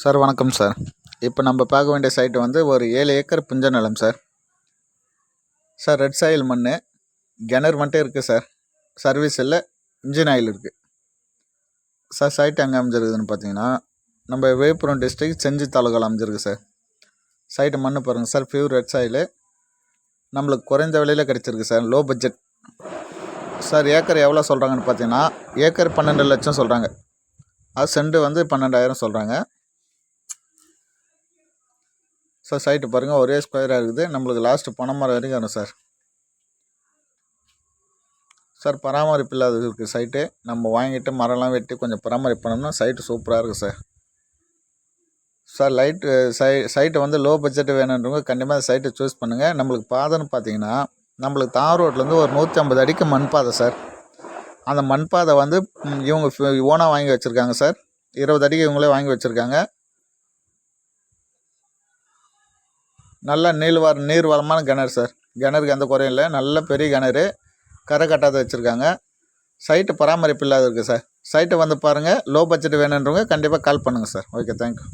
Sir வணக்கம் sir. இப்போ நம்ம பார்க்க வேண்டிய சைட்டு வந்து ஒரு ஏழு ஏக்கர் புஞ்ச நிலம் சார். சார் ரெட் சாயில் மண் கிணறு மட்டும் இருக்குது சார். சர்வீஸ் இல்லை இன்ஜின் ஆயில் இருக்குது சார் சைட் எங்கே அமைஞ்சிருக்குதுன்னு பார்த்தீங்கன்னா நம்ம விழுப்புரம் டிஸ்ட்ரிக் செஞ்சி தாலுகாவில் அமைஞ்சிருக்கு சார். சைட்டு மண் பாருங்கள் சார் பியூர் ரெட் சாயில் நம்மளுக்கு குறைந்த விலையில் கிடச்சிருக்கு sir low budget sir acre எவ்வளோ சொல்கிறாங்கன்னு பார்த்தீங்கன்னா ஏக்கர் பன்னெண்டு லட்சம் சொல்கிறாங்க அது செண்டு வந்து பன்னெண்டாயிரம் சொல்கிறாங்க சார் சைட்டு பாருங்கள் ஒரே ஸ்கொயராக இருக்குது. நம்மளுக்கு லாஸ்ட்டு பனைமரம் வரைக்கும் வரும் சார் சார் பராமரிப்பு இல்லாத இருக்குது சைட்டு நம்ம வாங்கிட்டு மரம்லாம் வெட்டி கொஞ்சம் பராமரிப்பு பண்ணோம்னா சைட்டு சூப்பராக இருக்குது சார் சார் லைட்டு சை சைட்டை வந்து லோ பட்ஜெட் வேணுன்றவங்க கண்டிப்பாக அந்த சைட்டை சூஸ் பண்ணுங்கள் நம்மளுக்கு பாதைன்னு பார்த்தீங்கன்னா நம்மளுக்கு தார் ரோட்லேருந்து ஒரு நூற்றி ஐம்பது அடிக்கு மண் பாதை சார் அந்த மண் பாதை வந்து இவங்க ஓனாக வாங்கி வச்சுருக்காங்க சார் இருபது அடிக்கு இவங்களே வாங்கி வச்சுருக்காங்க. நல்ல நீள்வார் நீர் வளமான கிணறு சார். கிணறுக்கு எந்த குறையும் இல்லை. நல்ல பெரிய கிணறு. கரை கட்டாத வச்சுருக்காங்க. சைட்டு பராமரிப்பு இல்லாத இருக்குது சார். சைட்டை வந்து பாருங்கள் லோ பட்ஜெட் வேணுன்றவங்க கண்டிப்பாக கால் பண்ணுங்கள் சார். Okay thank you